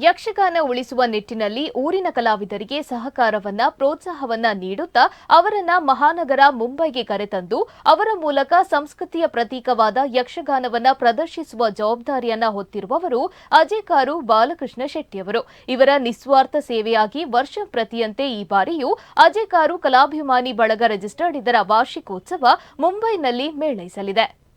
ಯಕ್ಷಗಾನ ಉಳಿಸುವ ನಿಟ್ಟಿನಲ್ಲಿ ಊರಿನ ಕಲಾವಿದರಿಗೆ ಸಹಕಾರವನ್ನ, ಪ್ರೋತ್ಸಾಹವನ್ನ ನೀಡುತ್ತಾ ಅವರನ್ನ ಮಹಾನಗರ ಮುಂಬೈಗೆ ಕರೆತಂದು ಅವರ ಮೂಲಕ ಸಂಸ್ಕೃತಿಯ ಪ್ರತೀಕವಾದ ಯಕ್ಷಗಾನವನ್ನ ಪ್ರದರ್ಶಿಸುವ ಜವಾಬ್ದಾರಿಯನ್ನ ಹೊತ್ತಿರುವವರು ಅಜೇಕಾರು ಬಾಲಕೃಷ್ಣ ಶೆಟ್ಟಿಯವರು. ಇವರ ನಿಸ್ವಾರ್ಥ ಸೇವೆಯಾಗಿ ವರ್ಷ ಪ್ರತಿಯಂತೆ ಈ ಬಾರಿಯೂ ಅಜೇಕಾರು ಕಲಾಭಿಮಾನಿ ಬಳಗ ರಿಜಿಸ್ಟರ್ಡ್ ಇದರ ವಾರ್ಷಿಕೋತ್ಸವ ಮುಂಬೈನಲ್ಲಿ ಮೇಳೈಸಲಿದೆ.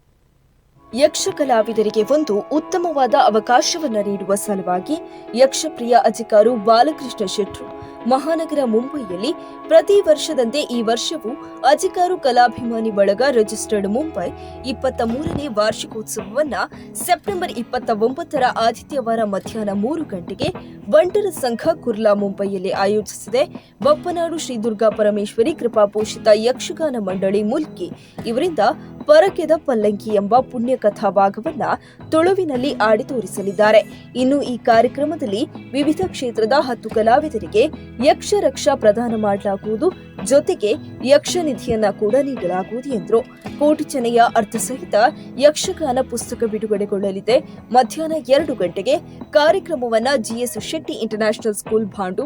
ಯಕ್ಷ ಕಲಾವಿದರಿಗೆ ಒಂದು ಉತ್ತಮವಾದ ಅವಕಾಶವನ್ನು ನೀಡುವ ಸಲುವಾಗಿ ಯಕ್ಷಪ್ರಿಯ ಅಧಿಕಾರು ಬಾಲಕೃಷ್ಣ ಶೆಟ್ರು ಮಹಾನಗರ ಮುಂಬೈಯಲ್ಲಿ ಪ್ರತಿ ವರ್ಷದಂತೆ ಈ ವರ್ಷವೂ ಅಧಿಕಾರು ಕಲಾಭಿಮಾನಿ ಬಳಗ ರಿಜಿಸ್ಟರ್ಡ್ ಮುಂಬೈ ಇಪ್ಪತ್ತ ಮೂರನೇ ವಾರ್ಷಿಕೋತ್ಸವವನ್ನು ಸೆಪ್ಟೆಂಬರ್ ಇಪ್ಪತ್ತ ಒಂಬತ್ತರ ಆದಿತ್ಯವಾರ ಮಧ್ಯಾಹ್ನ ಮೂರು ಗಂಟೆಗೆ ಬಂಟರ ಸಂಘ ಕುರ್ಲಾ ಮುಂಬೈಯಲ್ಲಿ ಆಯೋಜಿಸಿದೆ. ಬಪ್ಪನಾಡು ಶ್ರೀ ದುರ್ಗಾ ಪರಮೇಶ್ವರಿ ಕೃಪಾಪೋಷಿತ ಯಕ್ಷಗಾನ ಮಂಡಳಿ ಮುಲ್ಕಿ ಇವರಿಂದ ಪರಕೆದ ಪಲ್ಲಂಕಿ ಎಂಬ ಪುಣ್ಯ ಕಥಾ ಭಾಗವನ್ನ ತುಳುವಿನಲ್ಲಿ ಆಡಿ ತೋರಿಸಲಿದ್ದಾರೆ. ಇನ್ನು ಈ ಕಾರ್ಯಕ್ರಮದಲ್ಲಿ ವಿವಿಧ ಕ್ಷೇತ್ರದ ಹತ್ತು ಕಲಾವಿದರಿಗೆ ಯಕ್ಷರಕ್ಷ ಪ್ರದಾನ ಮಾಡಲಾಗುವುದು. ಜೊತೆಗೆ ಯಕ್ಷ ನಿಧಿಯನ್ನ ಕೂಡ ನೀಡಲಾಗುವುದು ಎಂದರು. ಅರ್ಥ ಅರ್ಥಸಹಿತ ಯಕ್ಷಗಾನ ಪುಸ್ತಕ ಬಿಡುಗಡೆಗೊಳ್ಳಲಿದೆ. ಮಧ್ಯಾಹ್ನ ಎರಡು ಗಂಟೆಗೆ ಕಾರ್ಯಕ್ರಮವನ್ನ ಜಿಎಸ್ ಶೆಟ್ಟಿ ಇಂಟರ್ನ್ಯಾಷನಲ್ ಸ್ಕೂಲ್ ಭಾಂಡು,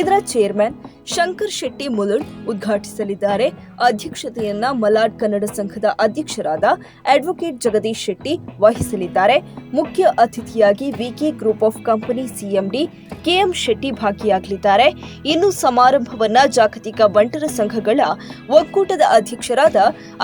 ಇದರ ಚೇರ್ಮನ್ ಶಂಕರ್ ಶೆಟ್ಟಿ ಮುಲುಳ್ ಉದ್ಘಾಟಿಸಲಿದ್ದಾರೆ. ಅಧ್ಯಕ್ಷತೆಯನ್ನ ಮಲಾಡ್ ಕನ್ನಡ ಸಂಘದ ಅಧ್ಯಕ್ಷರಾದ ಅಡ್ವೊಕೇಟ್ ಜಗದೀಶ್ ಶೆಟ್ಟಿ ವಹಿಸಲಿದ್ದಾರೆ. ಮುಖ್ಯ ಅತಿಥಿಯಾಗಿ VK group of company CMD KM Shetty ಭಾಗಿಯಾಗಲಿದ್ದಾರೆ. ಇನ್ನು ಸಮಾರಂಭವನ್ನ ಜಾಗತಿಕ ಸಂಘಗಳ ಒಕ್ಕೂಟದ ಅಧ್ಯಕ್ಷರಾದ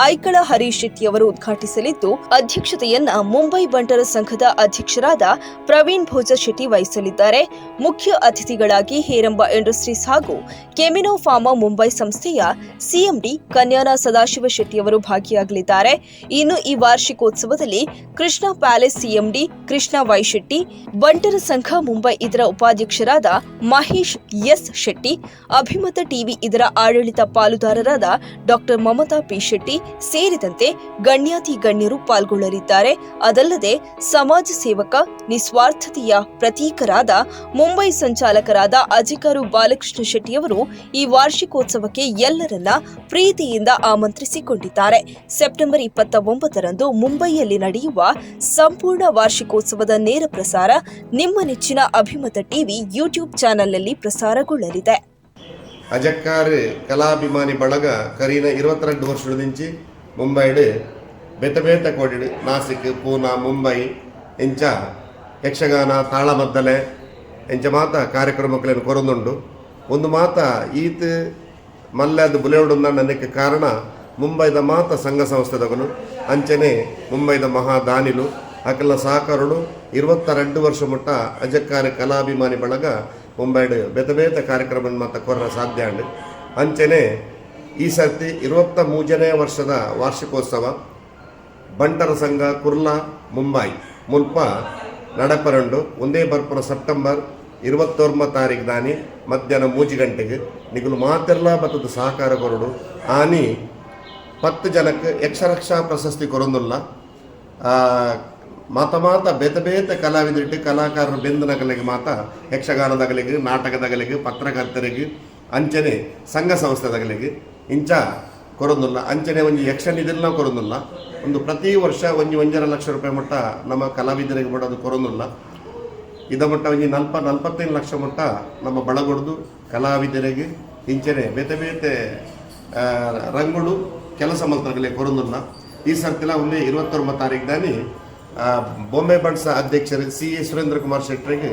ಐಕಳ ಹರೀಶ್ ಶೆಟ್ಟಿ ಅವರು ಉದ್ಘಾಟಿಸಲಿದ್ದು, ಅಧ್ಯಕ್ಷತೆಯನ್ನ ಮುಂಬೈ ಬಂಟರ ಸಂಘದ ಅಧ್ಯಕ್ಷರಾದ ಪ್ರವೀಣ್ ಭೋಜ ಶೆಟ್ಟಿ ವಹಿಸಲಿದ್ದಾರೆ. ಮುಖ್ಯ ಅತಿಥಿಗಳಾಗಿ ಹೇರಂಬ ಇಂಡಸ್ಟ್ರೀಸ್ ಹಾಗೂ ಕೆಮಿನೋ ಫಾರ್ಮಾ ಮುಂಬೈ ಸಂಸ್ಥೆಯ ಸಿಎಂಡಿ ಕನ್ಯಾನ ಸದಾಶಿವ ಶೆಟ್ಟಿಯವರು ಭಾಗಿಯಾಗಲಿದ್ದಾರೆ. ಇನ್ನು ಈ ವಾರ್ಷಿಕೋತ್ಸವದಲ್ಲಿ Krishna palace CMD Krishna Y Shetty, ಬಂಟರ ಸಂಘ ಮುಂಬೈ ಇದರ ಉಪಾಧ್ಯಕ್ಷರಾದ ಮಹೇಶ್ ಎಸ್ ಶೆಟ್ಟಿ, ಅಭಿಮತ ಟಿವಿ ಇದರ ಆಡಳಿತ ಪಾಲುದಾರರಾದ ಡಾಕ್ಟರ್ ಮಮತಾ ಪಿ ಶೆಟ್ಟಿ ಸೇರಿದಂತೆ ಗಣ್ಯಾತಿ ಗಣ್ಯರು ಪಾಲ್ಗೊಳ್ಳಲಿದ್ದಾರೆ. ಅದಲ್ಲದೆ ಸಮಾಜ ಸೇವಕ, ನಿಸ್ವಾರ್ಥತೆಯ ಪ್ರತೀಕರಾದ ಮುಂಬೈ ಸಂಚಾಲಕರಾದ ಅಜಿಕಾರು ಬಾಲಕೃಷ್ಣ ಶೆಟ್ಟಿಯವರು ಈ ವಾರ್ಷಿಕೋತ್ಸವಕ್ಕೆ ಎಲ್ಲರನ್ನ ಪ್ರೀತಿಯಿಂದ ಆಮಂತ್ರಿಸಿಕೊಂಡಿದ್ದಾರೆ. ಸೆಪ್ಟೆಂಬರ್ ಇಪ್ಪತ್ತ ಒಂಬತ್ತರಂದು ಮುಂಬೈಯಲ್ಲಿ ನಡೆಯುವ ಸಂಪೂರ್ಣ ವಾರ್ಷಿಕೋತ್ಸವದ ನೇರ ಪ್ರಸಾರ ನಿಮ್ಮ ನೆಚ್ಚಿನ ಅಭಿಮತ ಟಿವಿ ಯೂಟ್ಯೂಬ್ ಚಾನೆಲ್ನಲ್ಲಿ ಪ್ರಸಾರಗೊಳ್ಳಲಿದೆ. ಅಜಕ್ಕಾರು ಕಲಾಭಿಮಾನಿ ಬಳಗ ಕರೀನ ಇರುವತ್ತೆರಡು ವರ್ಷದ నుంచి ಮುಂಬೈಡು ಬೆತ ಬೇತ ಕೋಡಿಡು ನಾಸಿಕ್, ಪೂನಾ, ಮುಂಬೈ ಇಂಚ ಯಕ್ಷಗಾನ, ತಾಳಮದ್ದಲೆ ಇಂಚ ಮಾತ ಕಾರ್ಯಕ್ರಮಗಳನ್ನು ಕೊರೊಂದುಂಡು. ಒಂದು ಮಾತ ಈತ್ ಮಲ್ಯದ ಬುಲೆವುಡುಂದ ನನಗೆ ಕಾರಣ ಮುಂಬೈದ ಮಾತ ಸಂಘ ಸಂಸ್ಥೆದವನು ಅಂಚನೆ ಮುಂಬೈದ ಮಹಾದಾನಿಲು ಅಕಲ ಸಹಕಾರಡು ಇರುವತ್ತೆರಡು ವರ್ಷ ಮುಟ್ಟ ಅಜಕ್ಕಾರಿ ಕಲಾಭಿಮಾನಿ ಬಳಗ ಮುಂಬೈಡು ಬೇತ ಬೇತ ಕಾರ್ಯಕ್ರಮ ಮಾತ ಕೊರ ಸಾಧ್ಯ ಅಂಡು ಅಂಚನೆ ಈ ಸರ್ತಿ ಇರುವತ್ತ ಮೂಜನೇ ವರ್ಷದ ವಾರ್ಷಿಕೋತ್ಸವ, ಬಂಟರ ಸಂಘ, ಕುರ್ಲಾ, ಮುಂಬೈ, ಮುಲ್ಪ, ನಡಪರಂಡು, ಒಂದೇ ಬರ್ಪುರ ಸೆಪ್ಟೆಂಬರ್ ಇರುವತ್ತೊಂಬ ತಾರೀಕು ದಾನಿ ಮಧ್ಯಾಹ್ನ ಮೂಜಿ ಗಂಟೆಗೆ ನಿಗಲು ಮಾತೆಲ್ಲ ಬತ್ತದ ಸಹಕಾರ ಕೊರಡು. ಆನಿ, ಪತ್ತು ಜನಕ್ಕೆ ಯಕ್ಷರಕ್ಷಾ ಪ್ರಶಸ್ತಿ ಕೊರೊಂದುಲ್ಲ. ಮಾತ ಮಾತ, ಬೇತ ಬೇತ ಕಲಾವಿದರಿಟ್ಟು ಕಲಾಕಾರರು ಬೆಂದನಗಲಿಗೆ ಮಾತ ಯಕ್ಷಗಾನದಗಲಿಗೆ, ನಾಟಕದಗಲಿಗೆ, ಪತ್ರಕರ್ತರಿಗೆ, ಅಂಚನೆ, ಸಂಘ ಸಂಸ್ಥೆದಗಲಿಗೆ, ಇಂಚ ಕೊರೊಂದುಲ್ಲ. ಅಂಚನೆ ಒಂಜಿ ಯಕ್ಷನ್ ಇದನ್ನ ಕೊರೊಂದುಲ್ಲ. ಒಂದು ಪ್ರತಿ ವರ್ಷ ಒಂಜಿ ಒಂಜರ ಲಕ್ಷ ರೂಪಾಯಿ ಮಟ್ಟ ನಮ್ಮ ಕಲಾವಿದರಿಗೆ ಬಿಡೋದು ಕೊರೊಂದುಲ್ಲ. ಇದ ಮಟ್ಟ ಒಂಜಿ ನಲ್ಪ, ನಲ್ಪತ್ತೈದು ಲಕ್ಷ ಮಟ್ಟ ನಮ್ಮ ಬಳಗೊಡ್ದು ಕಲಾವಿದರಿಗೆ ಇಂಚನೆ ಬೇತೆ ಬೇತೆ ರಂಗುಳು, ಕೆಲಸ ಮಂತ್ರಗಳೇ ಕೊರೊಂದುಲ್ಲ. ಈ ಸರ್ತಿಲ ಒಂದೇ ಇರುವತ್ತೊಂಬತ್ತು ತಾರೀಕು ದಾನಿ ಬೊಂಬೆ ಬಣ್ಸ ಅಧ್ಯಕ್ಷರಿಗೆ ಸಿ ಎ ಸುರೇಂದ್ರ ಕುಮಾರ್ ಶೆಟ್ಟರಿಗೆ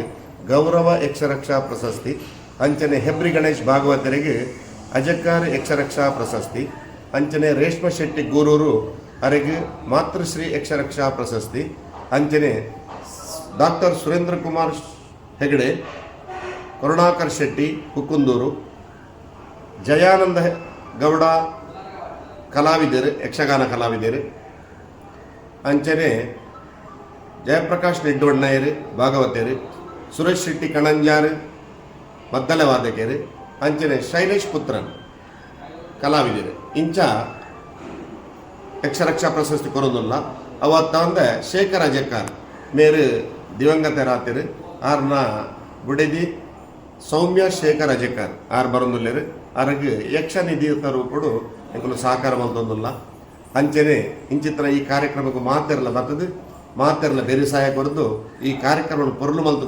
ಗೌರವ ಯಕ್ಷರಕ್ಷಾ ಪ್ರಶಸ್ತಿ, ಅಂಚನೆ ಹೆಬ್ರಿ ಗಣೇಶ್ ಭಾಗವತರಿಗೆ ಅಜಕ್ಕಾರ್ ಯಕ್ಷರಕ್ಷಾ ಪ್ರಶಸ್ತಿ, ಅಂಚನೆ ರೇಷ್ಮ ಶೆಟ್ಟಿ ಗೂರೂರು ಅವರಿಗೆ ಮಾತೃಶ್ರೀ ಯಕ್ಷರಕ್ಷಾ ಪ್ರಶಸ್ತಿ, ಅಂಚನೆ ಡಾಕ್ಟರ್ ಸುರೇಂದ್ರ ಕುಮಾರ್ ಹೆಗಡೆ, ಕರುಣಾಕರ್ ಶೆಟ್ಟಿ ಕುಕುಂದೂರು, ಜಯಾನಂದ ಗೌಡ ಕಲಾವಿದರು, ಯಕ್ಷಗಾನ ಕಲಾವಿದರು, ಅಂಚನೆ ಜಯಪ್ರಕಾಶ್ ನೆಡ್ಡೊಣ್ಣಯ್ಯರು ಭಾಗವತರು ಸುರೇಶ್ ಶೆಟ್ಟಿ ಕಣಂಜಾರು ಮದ್ದಲೆ ವಾದಕರು ಅಂಚನೆ ಶೈಲೇಶ್ ಪುತ್ರನ್. ಕಲಾವಿದರು. ಇಂಚ ಯಕ್ಷರಕ್ಷಾ ಪ್ರಶಸ್ತಿ ಕೊರೋದಿಲ್ಲ ಅವತ್ತ ಅಂದ ಶೇಖರ ಜಕ್ಕಾರ್ ಮೇರು ದಿವಂಗತ ರಾತಿರು ಆರ್ನ ಬುಡೆದಿ ಸೌಮ್ಯ ಶೇಖರ ಜಕ್ಕಾರ್ ಆರ್ ಬರೋದಿಲ್ಲರು ಆರ್ಗೆ ಯಕ್ಷ ನಿಧಿ ಕೂಡ ಸಹಕಾರ ಮಂತೊಂದುಲ್ಲ ಅಂಚನೆ ಇಂಚಿತ್ರ ಈ ಕಾರ್ಯಕ್ರಮಕ್ಕೆ ಮಾತೆರ್ಲ ಬರ್ತದೆ. ಮಾತೆರ್ಲ ಬೆರಿಸಾಯ ಕೊರದು ಈ ಕಾರ್ಯಕ್ರಮ ಪೊರ್ಲು ಮಲ್ತು